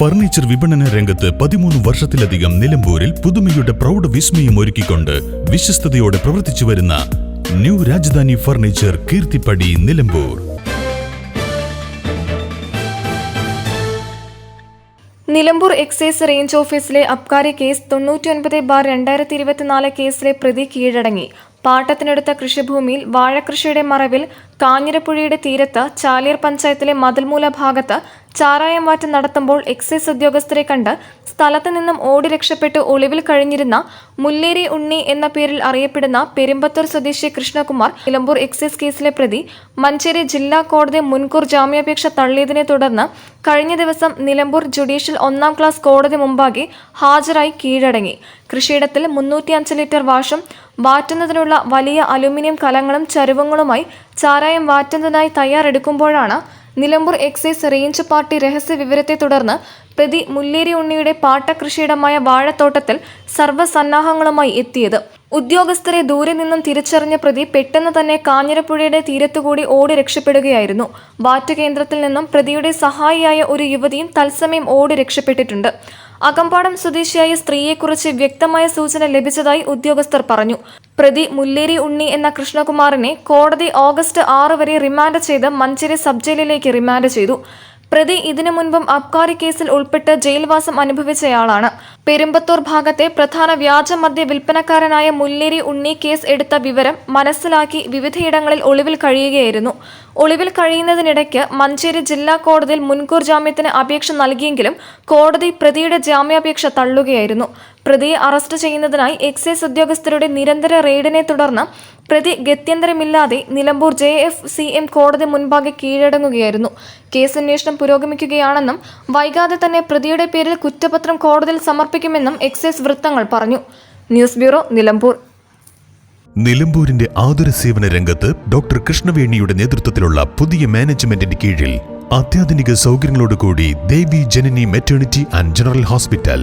Furniture വിപണന രംഗത്ത് പതിമൂന്ന് വർഷത്തിലധികം നിലമ്പൂരിൽ പുതുമയുടെ പ്രൗഢ വിസ്മയം ഒരുക്കിക്കൊണ്ട് വിശ്വസ്തയോടെ പ്രവർത്തിച്ചു വരുന്ന new Rajdhani furniture Keerthippadi Nilambur. Nilambur excise range ഓഫീസിലെ അബ്കാരി കേസ് തൊണ്ണൂറ്റിയൊൻപത് ബാർ രണ്ടായിരത്തി ഇരുപത്തിനാല് കേസിലെ പ്രതി കീഴടങ്ങി. പാട്ടത്തിനെടുത്ത കൃഷിഭൂമിയിൽ വാഴകൃഷിയുടെ മറവിൽ കാഞ്ഞിരപ്പുഴയുടെ തീരത്ത് ചാലിയർ പഞ്ചായത്തിലെ മതിൽമൂല ഭാഗത്ത് ചാരായം മാറ്റം നടത്തുമ്പോൾ എക്സൈസ് ഉദ്യോഗസ്ഥരെ കണ്ട് സ്ഥലത്ത് നിന്നും ഓടി രക്ഷപ്പെട്ട് ഒളിവിൽ കഴിഞ്ഞിരുന്ന മുല്ലേരി ഉണ്ണി എന്ന പേരിൽ അറിയപ്പെടുന്ന പെരുമ്പത്തൂർ സ്വദേശി കൃഷ്ണകുമാർ നിലമ്പൂർ എക്സൈസ് കേസിലെ പ്രതി മഞ്ചേരി ജില്ലാ കോടതി മുൻകൂർ ജാമ്യാപേക്ഷ തള്ളിയതിനെ തുടർന്ന് കഴിഞ്ഞ ദിവസം നിലമ്പൂർ ജുഡീഷ്യൽ ഒന്നാം ക്ലാസ് കോടതി മുമ്പാകെ ഹാജരായി കീഴടങ്ങി. കൃഷിയിടത്തിൽ മുന്നൂറ്റിയഞ്ച് ലിറ്റർ വാഷം വാറ്റുന്നതിനുള്ള വലിയ അലുമിനിയം കലങ്ങളും ചരുവങ്ങളുമായി ചാരായം വാറ്റുന്നതിനായി തയ്യാറെടുക്കുമ്പോഴാണ് നിലമ്പൂർ എക്സൈസ് റേഞ്ച് പാർട്ടി രഹസ്യ വിവരത്തെ തുടർന്ന് പ്രതി മുല്ലേരി ഉണ്ണിയുടെ പാട്ട കൃഷിയിടമായ വാഴത്തോട്ടത്തിൽ സർവസന്നാഹങ്ങളുമായി എത്തിയത്. ഉദ്യോഗസ്ഥരെ ദൂരെ നിന്നും തിരിച്ചറിഞ്ഞ പ്രതി പെട്ടെന്ന് തന്നെ കാഞ്ഞിരപ്പുഴയുടെ തീരത്തുകൂടി ഓടി രക്ഷപ്പെടുകയായിരുന്നു. വാറ്റ് കേന്ദ്രത്തിൽ നിന്നും പ്രതിയുടെ സഹായിയായ ഒരു യുവതിയും തത്സമയം ഓടി രക്ഷപ്പെട്ടിട്ടുണ്ട്. അകമ്പാടം സ്വദേശിയായ സ്ത്രീയെക്കുറിച്ച് വ്യക്തമായ സൂചന ലഭിച്ചതായി ഉദ്യോഗസ്ഥർ പറഞ്ഞു. പ്രതി മുല്ലേരി ഉണ്ണി എന്ന കൃഷ്ണകുമാറിനെ കോടതി ഓഗസ്റ്റ് ആറ് വരെ റിമാൻഡ് ചെയ്ത് മഞ്ചേരി സബ് ജയിലിലേക്ക് റിമാൻഡ് ചെയ്തു. പ്രതി ഇതിനു മുൻപും അബ്കാരി കേസിൽ ഉൾപ്പെട്ട് ജയിൽവാസം അനുഭവിച്ചയാളാണ്. പെരുമ്പത്തൂർ ഭാഗത്തെ പ്രധാന വ്യാജ മദ്യ വിൽപ്പനക്കാരനായ മുല്ലേരി ഉണ്ണി കേസ് എടുത്ത വിവരം മനസ്സിലാക്കി വിവിധയിടങ്ങളിൽ ഒളിവിൽ കഴിയുകയായിരുന്നു. ഒളിവിൽ കഴിയുന്നതിനിടയ്ക്ക് മഞ്ചേരി ജില്ലാ കോടതിയിൽ മുൻകൂർ ജാമ്യത്തിന് അപേക്ഷ നൽകിയെങ്കിലും കോടതി പ്രതിയുടെ ജാമ്യാപേക്ഷ തള്ളുകയായിരുന്നു. പ്രതിയെ അറസ്റ്റ് ചെയ്യുന്നതിനായി എക്സൈസ് ഉദ്യോഗസ്ഥരുടെ നിരന്തര റെയ്ഡിനെ തുടർന്ന് പ്രതി ഗത്യന്തരമില്ലാതെ Nilambur J F C M കോടതി മുൻപാകെ കീഴടങ്ങുകയായിരുന്നു. കേസ് അന്വേഷണം പുരോഗമിക്കുകയാണെന്നും വൈകാതെ തന്നെ പ്രതിയുടെ പേരിൽ കുറ്റപത്രം കോടതിയിൽ സമർപ്പിക്കുമെന്നും എക്സൈസ് വൃത്തങ്ങൾ പറഞ്ഞു. News bureau Nilambur. നിലമ്പൂരിന്റെ ആതുര സേവന രംഗത്ത് ഡോക്ടർ കൃഷ്ണവേണിയുടെ നേതൃത്വത്തിലുള്ള പുതിയ മാനേജ്മെന്റിന്റെ കീഴിൽ അത്യാധുനിക സൗകര്യങ്ങളോടുകൂടി Devi Janani maternity and general hospital